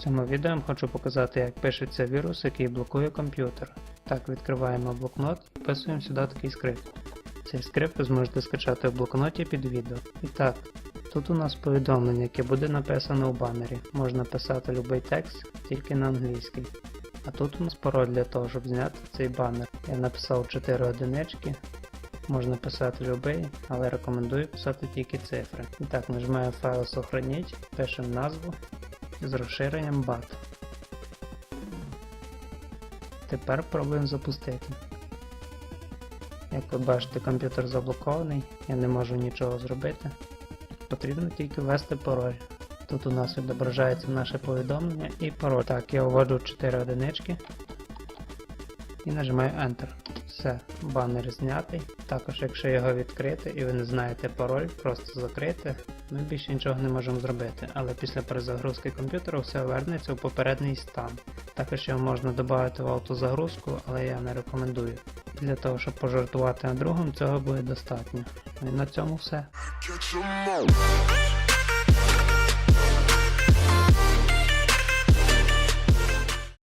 цьому відео я хочу показати, як пишеться вірус, який блокує комп'ютер. Так, відкриваємо блокнот, і вписуємо сюди такий скрипт. Цей скрипт ви зможете скачати в блокноті під відео. І так, тут у нас повідомлення, яке буде написано у банері. Можна писати будь-який текст, тільки на англійський. А тут у нас пароль для того, щоб зняти цей банер. Я написав 4 одинички. Можна писати любий, але рекомендую писати тільки цифри. І так, нажимаю файл сохраніть, пишемо назву з розширенням BAT. Тепер пробуємо запустити. Як ви бачите, комп'ютер заблокований, я не можу нічого зробити. Потрібно тільки ввести пароль. Тут у нас відображається наше повідомлення і пароль. Так, я вводжу 4 одинички і нажимаю Enter. Все, банер знятий. Також, якщо його відкрити і ви не знаєте пароль, просто закрити, ми більше нічого не можемо зробити. Але після перезагрузки комп'ютера все вернеться у попередній стан. Також його можна додати в автозагрузку, але я не рекомендую. Для того, щоб пожартувати над другом, цього буде достатньо. Ну і на цьому все.